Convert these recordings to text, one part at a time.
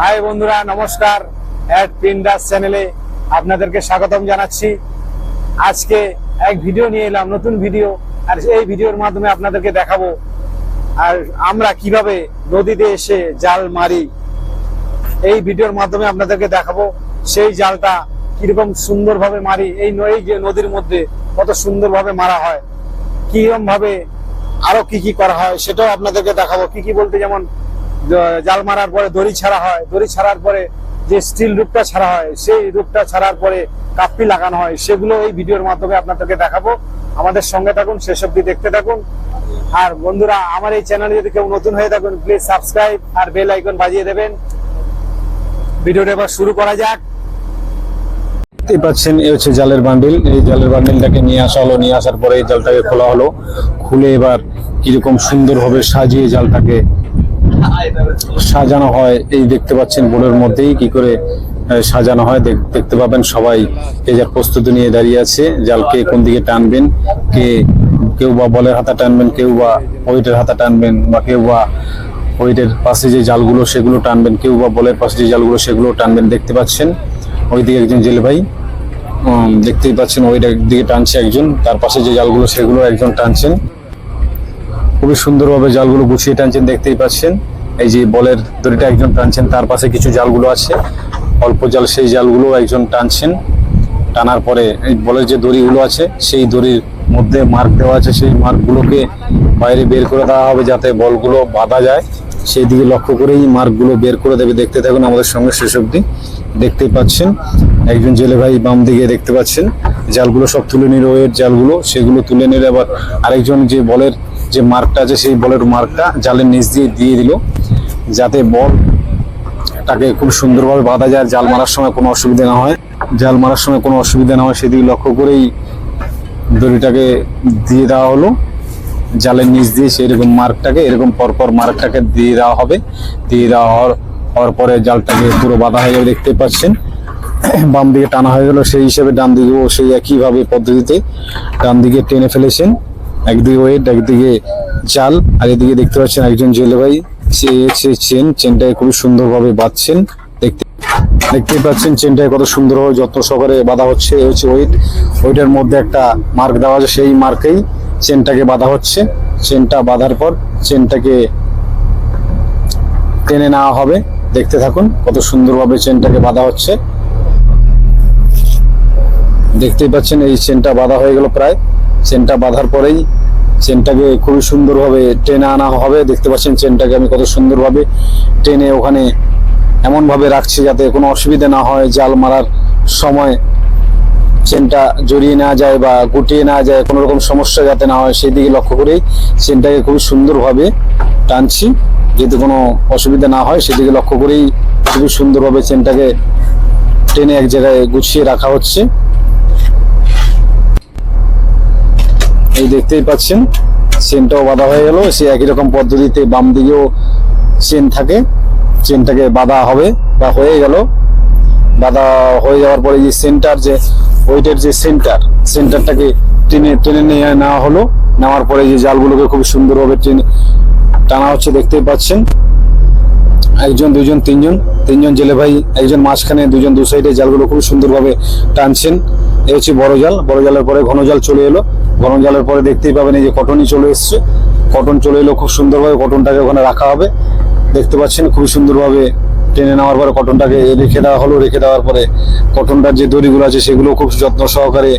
High বন্ধুরা, নমস্কার। চ্যানেলে আপনাদেরকে স্বাগতম জানাচ্ছি। আজকে এক ভিডিও নিয়ে এলাম, নতুন ভিডিও। আর এই ভিডিওর মাধ্যমে আপনাদেরকে দেখাবো আর আমরা কীভাবে নদীতে এসে জাল মারি। এই ভিডিওর মাধ্যমে আপনাদেরকে দেখাবো সেই জালটা কীরকম সুন্দরভাবে মারি, এই যে নদীর মধ্যে কত সুন্দরভাবে মারা হয় কীরকম ভাবে আরও কি কি করা হয়, সেটাও আপনাদেরকে দেখাবো। কি কি বলতে যেমন জাল মারার পরে দড়ি ছাড়া হয়, দড়ি ছাড়ার পরে যে স্টিল রূপটা ছাড়া হয়, সেই রূপটা ছাড়ার পরে কাপ্পি লাগানো হয়, সেগুলো এই ভিডিওর মাধ্যমে আপনাদেরকে দেখাবো। আমাদের সঙ্গে থাকুন, শেষ অব্দি দেখতে থাকুন। আর বন্ধুরা, আমার এই চ্যানেলে যদি কেউ নতুন হয়ে থাকুন প্লিজ সাবস্ক্রাইব আর বেল আইকন বাজিয়ে দেবেন। ভিডিওটা এবার শুরু করা যাক। দেখতেই পাচ্ছেন, এই হচ্ছে জালের বান্ডিল এই জালের বান্ডিলটাকে নিয়ে আসা হলো, নিয়ে আসার পরে এই জালটাকে খোলা হলো। খুলে এবার কীরকম সুন্দরভাবে সাজিয়ে জালটাকে সাজানো হয়, এই দেখতে পাচ্ছেন বোর্ডের মধ্যেই কি করে সাজানো হয়, দেখ- দেখতে পাবেন সবাই। যে প্রস্তুতি নিয়ে দাঁড়িয়ে আছে, জালকে কোন দিকে টানবেন, কে, কেউ বা বলের হাতা টানবেন, কেউ বা ওয়েটের হাতা টানবেন, বা কেউ বা ওয়েটের পাশে যে জালগুলো, সেগুলো টানবেন, কেউ বা বলের পাশে যে জালগুলো, সেগুলো টানবেন, দেখতে পাচ্ছেন। ওইদিকে একজন জেলে ভাই দেখতেই পাচ্ছেন ওই দিকে টানছে একজন, তার পাশে যে জালগুলো, সেগুলো একজন টানছেন। খুবই সুন্দরভাবে জালগুলো গুছিয়ে টানছেন, দেখতেই পাচ্ছেন। এই যে বলের দড়িটা একজন টানছেন, তার পাশে কিছু জালগুলো আছে। অল্প জাল সেই জালগুলো একজন টানছেন। টানার পরে এই বলের যে দড়িগুলো আছে, সেই দড়ির মধ্যে মার্ক দেওয়া আছে। সেই মার্কগুলোকে বাইরে বের করে দেওয়া হবে যাতে বলগুলো বাঁধা যায়। সেই দিকে লক্ষ্য করেই মার্কগুলো বের করে দেবে। দেখতে থাকুন আমাদের সঙ্গে শেষ অবধি। দেখতেই পাচ্ছেন, একজন জেলে ভাই বাম দিকে দেখতে পাচ্ছেন। জালগুলো সব তুলে নিল জালগুলো সেগুলো তুলে নিলে। আবার আরেকজন যে বলের যে মার্কটা আছে সেই বলের মার্কটা জালের নিচ দিয়ে দিয়ে দিল, যাতে বল তাকে খুব সুন্দরভাবে বাঁধা যায় জাল মারার সময় কোনো অসুবিধা না হয়। জাল মারার সময় কোনো অসুবিধা না হয়, সেদিকে লক্ষ্য করেই দড়িটাকে দিয়ে দেওয়া হলো। জালের নিচ দিয়ে সেই এরকম মার্কটাকে, এরকম পরপর মার্কটাকে দিয়ে দেওয়া হবে। দিয়ে দেওয়া হওয়ার হওয়ার পরে জালটাকে পুরো বাঁধা হয়ে যাবে দেখতে পাচ্ছেন। বাম দিকে টানা হয়ে গেল, সেই হিসেবে ডান দিকেও সেই একইভাবে পদ্ধতিতে ডান দিকে টেনে ফেলেছেন। একদিকে ওয়েট একদিকে জাল, আর এদিকে দেখতে পাচ্ছেন একজন জেলে ভাই সে চেন চেনটাকে খুবই সুন্দরভাবে বাঁধছেন। দেখতে, দেখতেই পাচ্ছেন চেনটাকে কত সুন্দরভাবে যত্ন সহকারে বাঁধা হচ্ছে হচ্ছে ওয়েট ওয়েটের মধ্যে একটা মার্ক দেওয়া আছে, সেই মার্কেই চেনটাকে বাঁধা হচ্ছে। চেনটা বাঁধার পর চেনটাকে টেনে নেওয়া হবে। দেখতে থাকুন কত সুন্দরভাবে চেনটাকে বাঁধা হচ্ছে। দেখতেই পাচ্ছেন এই চেনটা বাঁধা হয়ে গেল প্রায়। চেনটা বাঁধার পরেই চেনটাকে খুবই সুন্দরভাবে টেনে আনা হবে। দেখতে পাচ্ছেন চেনটাকে আমি কত সুন্দরভাবে টেনে ওখানে এমনভাবে রাখছি যাতে কোনো অসুবিধা না হয়, জাল মারার সময় চেনটা জড়িয়ে না যায় বা গুটিয়ে না যায়, কোনো রকম সমস্যা যাতে না হয় সেই দিকে লক্ষ্য করেই চেনটাকে খুবই সুন্দরভাবে টানছি। যাতে কোনো অসুবিধা না হয়, সেদিকে লক্ষ্য করেই খুবই সুন্দরভাবে চেনটাকে টেনে এক জায়গায় গুছিয়ে রাখা হচ্ছে। এই দেখতেই পাচ্ছেন চেনটাও বাঁধা হয়ে গেল। সে একই রকম পদ্ধতিতে বাম দিকেও চেন থাকে। চেনটাকে বাঁধা হবে বা হয়ে গেল। বাঁধা হয়ে যাওয়ার পরে যে সেন্টার যে ওইটার যে সেন্টার সেন্টারটাকে টেনে টেনে নিয়ে নেওয়া হলো। নেওয়ার পরে যে জালগুলোকে খুব সুন্দরভাবে টেনে টানা হচ্ছে, দেখতেই পাচ্ছেন। একজন, দুজন, তিনজন তিনজন জেলে ভাই, একজন মাঝখানে, দুজন দু সাইডে জালগুলো খুব সুন্দরভাবে টানছেন। এই হচ্ছে বড় জাল। বড় জালের পরে ঘন জাল চলে এলো। ঘন জালের পরে দেখতেই পাবেন এই যে কটনই চলে এসছে। কটন চলে এলো খুব সুন্দরভাবে কটনটাকে ওখানে রাখা হবে। দেখতে পাচ্ছেন খুব সুন্দরভাবে টেনে নেওয়ার পরে কটনটাকে রেখে দেওয়া হলো। রেখে দেওয়ার পরে কটনটার যে দড়িগুলো আছে সেগুলো খুব যত্ন সহকারে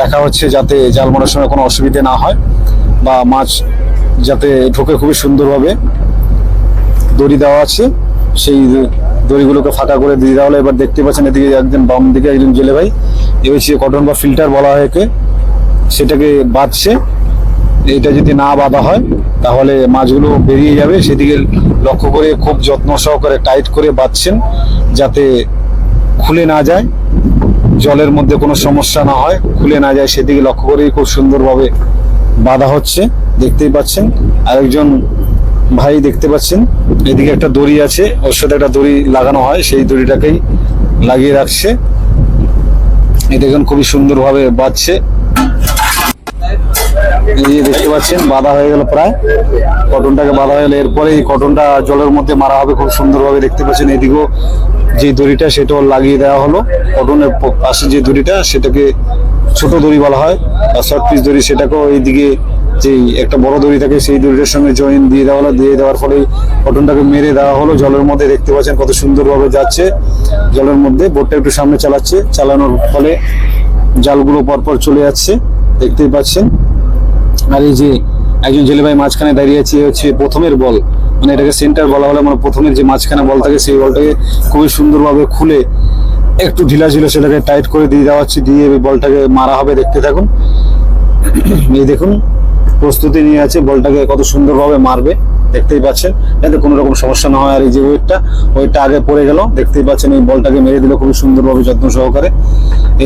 দেখা হচ্ছে যাতে জাল মারার সময় কোনো অসুবিধে না হয় বা মাছ যাতে ঢোকে খুবই সুন্দরভাবে। দড়ি দেওয়া আছে। সেই দড়িগুলোকে ফাঁকা করে দিয়ে দেওয়া হলো। এবার দেখতে পাচ্ছেন এদিকে একজন বাম দিকে একজন জেলে ভাই। এ হচ্ছে কটন বা ফিল্টার বলা হয় একে। সেটাকে বাঁধছে। এটা যদি না বাঁধা হয়, তাহলে মাছগুলো বেরিয়ে যাবে। সেদিকে লক্ষ্য করে খুব যত্ন সহকারে টাইট করে বাঁধছেন যাতে খুলে না যায়, জলের মধ্যে কোনো সমস্যা না হয়, খুলে না যায়। সেদিকে লক্ষ্য করেই খুব সুন্দরভাবে বাঁধা হচ্ছে, দেখতেই পাচ্ছেন। আরেকজন ভাই দেখতে পাচ্ছেন, এদিকে একটা দড়ি আছে, ওর সাথে একটা দড়ি লাগানো হয়, সেই দড়িটাকেই লাগিয়ে রাখছে। এই দেখুন, খুবই সুন্দরভাবে বাঁধছে। এই দেখতে পাচ্ছেন, বাঁধা হয়ে গেল প্রায়। কটনটাকে বাঁধা হয়ে গেলে। এরপরে এই কটনটা জলের মধ্যে মারা হবে খুব সুন্দরভাবে দেখতে পাচ্ছেন। এদিকেও যে দড়িটা সেটাও লাগিয়ে দেওয়া হলো। কটনের পাশে যে দড়িটা, সেটাকে ছোট দড়ি বলা হয় আর শর্ট পিস দড়ি, সেটাকেও এইদিকে যে একটা বড় দড়ি থাকে, সেই দড়িটার সঙ্গে জয়েন দিয়ে দেওয়া হলো। দিয়ে দেওয়ার ফলে কটনটাকে মেরে দেওয়া হলো। জলের মধ্যে দেখতে পাচ্ছেন কত সুন্দরভাবে যাচ্ছে। জলের মধ্যে বোটটা একটু সামনে চালাচ্ছে। চালানোর ফলে জালগুলো পরপর চলে যাচ্ছে। দেখতেই পাচ্ছেন। আর এই যে একজন জেলে ভাই মাঝখানে দাঁড়িয়ে আছে হচ্ছে প্রথমের বল। মানে এটাকে সেন্টার বলা হলে মানে প্রথমের যে মাঝখানে বল থাকে, সেই বলটাকে খুবই সুন্দরভাবে খুলে একটু ঢিলা ছিল সেটাকে টাইট করে দিয়ে দেওয়া হচ্ছে, দিয়ে বলটাকে মারা হবে, দেখতে থাকুন। এই দেখুন, প্রস্তুতি নিয়ে আছে, বলটাকে কত সুন্দরভাবে মারবে। দেখতেই পাচ্ছেন। যাতে কোনো রকম সমস্যা না হয়। আর এই যে ওয়েটটা ওয়েটটা আগে পড়ে গেল। দেখতেই পাচ্ছেন এই বলটাকে মেরে দিল খুবই সুন্দরভাবে যত্ন সহকারে।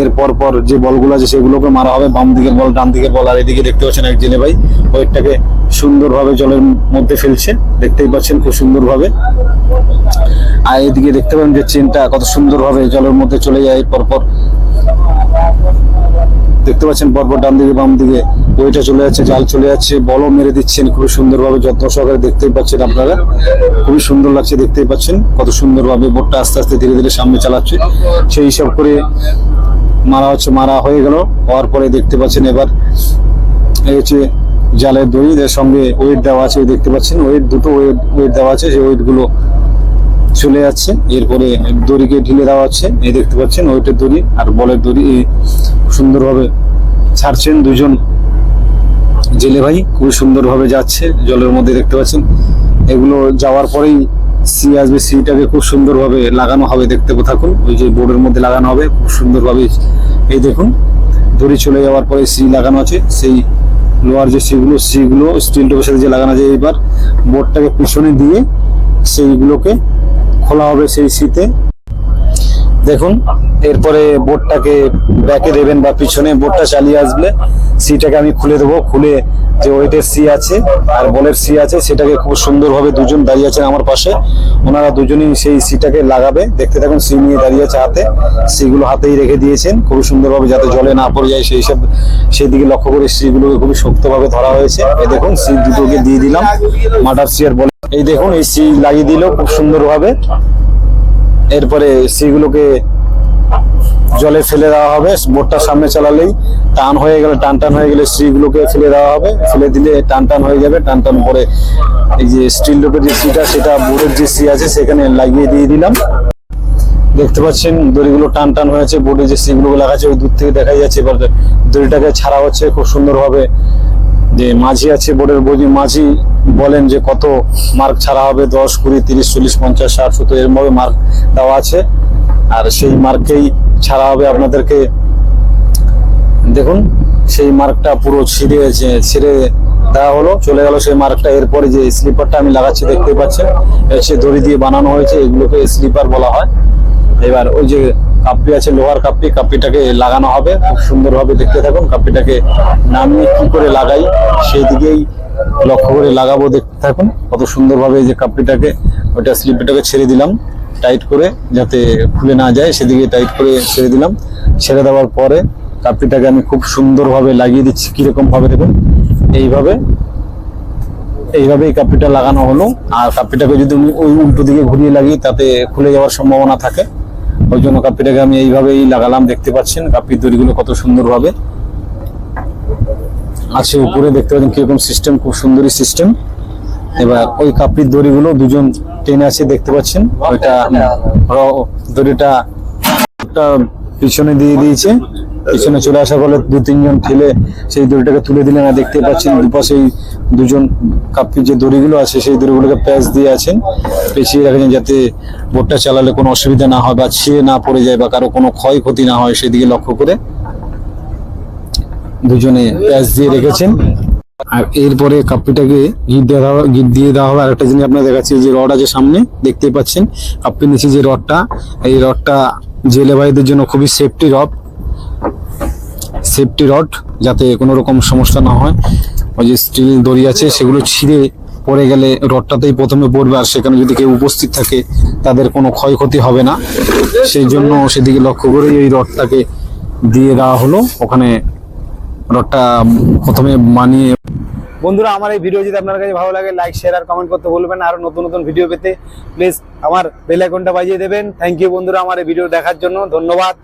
এর পর পর যে বলগুলো আছে সেগুলোকে মারা হবে। বাম দিকের বল, ডান দিকের বল। আর এদিকে দেখতে পাচ্ছেন এক জেলে ভাই, ওয়েটটাকে সুন্দরভাবে জলের মধ্যে ফেলছে। দেখতেই পাচ্ছেন খুব সুন্দরভাবে। আর এদিকে দেখতে পাবেন যে চেনটা কত সুন্দরভাবে জলের মধ্যে চলে যায়। পর পর দেখতে পাচ্ছেন পরপর ডান দিকে, বাম দিকে ওইটা চলে যাচ্ছে, জাল চলে যাচ্ছে বলও মেরে দিচ্ছেন, খুবই সুন্দরভাবে যত্ন সহকারে দেখতেই পাচ্ছেন আপনারা। খুবই সুন্দর লাগছে, দেখতেই পাচ্ছেন কত সুন্দরভাবে বোটটা আস্তে আস্তে ধীরে ধীরে সামনে চালাচ্ছে। সেই হিসাব করে মারা হচ্ছে, মারা হয়ে গেল, হওয়ার পরে দেখতে পাচ্ছেন এবার এই হচ্ছে জালের দড়ি, এর সঙ্গে ওয়েট দেওয়া আছে, দেখতে পাচ্ছেন ওয়েট দুটো ওয়েট ওয়েট দেওয়া আছে, সেই ওয়েটগুলো চলে যাচ্ছে। এরপরে দড়িকে ঢিলে দেওয়া হচ্ছে, এই দেখতে পাচ্ছেন ওয়েটের দড়ি আর বলের দড়ি সুন্দরভাবে ছাড়ছেন দুজন। জেলে ভাই, খুবই সুন্দরভাবে যাচ্ছে, জলের মধ্যে দেখতে পাচ্ছেন। এগুলো যাওয়ার পরেই সি আসবে, সিটাকে খুব সুন্দরভাবে লাগানো হবে, দেখতে থাকুন। ওই যে বোর্ডের মধ্যে লাগানো হবে, খুব সুন্দরভাবে এই দেখুন। দড়ি চলে যাওয়ার পরে সি লাগানো আছে, সেই লোহার যে সিগুলো সিগুলো স্টিল টোপের সাথে যে লাগানো আছে, এইবার বোর্ডটাকে পিছনে দিয়ে সেইগুলোকে খোলা হবে সেই সিতে। দেখুন, এরপরে বোর্ডটাকে ব্যাকে দেবেন বা পিছনে বোর্ডটা চালিয়ে আসবে। সিটাকে আমি খুলে দেবো, খুলে যে ওয়েটের সি আছে আর বলের সি আছে, সেটাকে খুব সুন্দরভাবে দুজন দাঁড়িয়ে আছেন আমার পাশে। ওনারা দুজনেই সেই সিটাকে লাগাবে। দেখতে থাকুন, সি নিয়ে দাঁড়িয়ে আছে হাতে। সিগুলো হাতেই রেখে দিয়েছেন। খুব সুন্দরভাবে যাতে জলে না পড়ে যায়, সেই সব সেই দিকে লক্ষ্য করে সিগুলোকে খুবই শক্তভাবে ধরা হয়েছে। এই দেখুন, সি দুটোকে দিয়ে দিলাম। মাটার সি আর বলে এই দেখুন, এই সি লাগিয়ে দিল খুব সুন্দরভাবে। এরপরে সিগুলোকে জলে ফেলে দেওয়া হবে, বোটটা সামনে চালালেই টান হয়ে গেলে, টান টান হয়ে গেলে সিগুলোকে ফেলে দেওয়া হবে। ফেলে দিলে টান টান হয়ে যাবে, টান টান পরে এই যে স্টিল লোকের যে সিটা, সেটা বোর্ডের যে সি আছে, সেখানে লাগিয়ে দিয়ে দিলাম। দেখতে পাচ্ছেন, দড়িগুলো টান টান হয়েছে বোর্ডে যে সিগুলো লাগাচ্ছে, ওই দূর থেকে দেখা যাচ্ছে। এবার দড়িটাকে ছাড়া হচ্ছে, খুব সুন্দরভাবে যে মাঝি আছে বোর্ডের বই মাঝি বলেন যে কত মার্ক ছাড়া হবে, দশ, কুড়ি, তিরিশ, চল্লিশ, পঞ্চাশ, ষাট, সত্তর এরকম ভাবে মার্ক দেওয়া আছে। আর সেই মার্কেই ছাড়া হবে আপনাদেরকে। দেখুন, সেই মার্কটা পুরো ছিঁড়ে ছিঁড়ে দেওয়া হলো, চলে গেল সেই মার্কটা এরপরে যে স্লিপারটা আমি লাগাচ্ছি দেখতে পাচ্ছেন হচ্ছে দড়ি দিয়ে বানানো হয়েছে, এগুলোকে স্লিপার বলা হয়। এবার ওই যে কাপ্পি আছে, লোহার কাপ্পি কাপ্পিটাকে লাগানো হবে, খুব সুন্দরভাবে দেখতে থাকুন কাপ্পিটাকে নামিয়ে কি করে লাগাই সেই দিকেই লক্ষ্য করে লাগাবো, দেখতে থাকুন, কত সুন্দরভাবে এই যে কাপ্পিটাকে ওইটা স্লিপটাকে ছেড়ে দিলাম, টাইট করে যাতে খুলে না যায়, সেদিকে টাইট করে ছেড়ে দিলাম, ছেড়ে দেওয়ার পরে কাপ্পিটাকে আমি খুব সুন্দরভাবে লাগিয়ে দিচ্ছি কীরকম ভাবে দেখুন, এইভাবে এইভাবে এই কাপিটা লাগানো হলো, আর কাপিটাকে যদি উল্টো দিকে ঘুরিয়ে লাগি তাতে খুলে যাওয়ার সম্ভাবনা থাকে। ওই জন্য কাপিটাকে আমি এইভাবেই লাগালাম, দেখতে পাচ্ছেন? কাপির দড়িগুলো কত সুন্দরভাবে। আছে উপরে, দেখতে পাচ্ছেন কীরকম সিস্টেম খুব সুন্দরই সিস্টেম এবার ওই কাপির দড়িগুলো দুজন টেনে আছে, দেখতে পাচ্ছেন? ওইটা দড়িটা পিছনে দিয়ে দিয়েছে। পিছনে চলে আসার ফলে দু তিনজন ঠেলে সেই দড়িটাকে তুলে দিলেন আর দেখতে পাচ্ছেন দুপাশেই দুজন কাপির যে দড়িগুলো আছে, সেই দড়িগুলোকে প্যাচ দিয়ে আছেন পেঁচিয়ে রাখেন যাতে বোটটা চালালে কোনো অসুবিধা না হয় বা ছিঁড়ে না পড়ে যায় বা কারও কোনো ক্ষয়ক্ষতি না হয়, সেদিকে লক্ষ্য করে দুজনে প্যাচ দিয়ে রেখেছেন। আর এরপরে কাপ্পিটাকে গিট দেওয়া হবে গিট দিয়ে দেওয়া হবে আর একটা জিনিস আপনার দেখাচ্ছি, যে রড আছে সামনে, দেখতে পাচ্ছেন। কাপ্পির নিচে যে রডটা, এই রডটা জেলে ভাইদের জন্য খুবই সেফটি রড। সেফটি রড যাতে কোনো রকম সমস্যা না হয়। ওই যে স্টিল দড়ি আছে, সেগুলো ছিঁড়ে পড়ে গেলে রডটাতেই প্রথমে পড়বে, আর সেখানে যদি কেউ উপস্থিত থাকে, তাদের কোনো ক্ষয়ক্ষতি হবে না। সেই জন্য সেদিকে লক্ষ্য করে এই রডটাকে দিয়ে দেওয়া হলো। ওখানে রডটা প্রথমে মানিয়ে বন্ধুরা, আমার এই ভিডিও যদি আপনার কাছে ভালো লাগে লাইক শেয়ার আর কমেন্ট করতে বলবেন আরও নতুন নতুন ভিডিও পেতে প্লিজ আমার বেল আইকনটা বাজিয়ে দেবেন। থ্যাংক ইউ বন্ধুরা, আমার এই ভিডিও দেখার জন্য। ধন্যবাদ।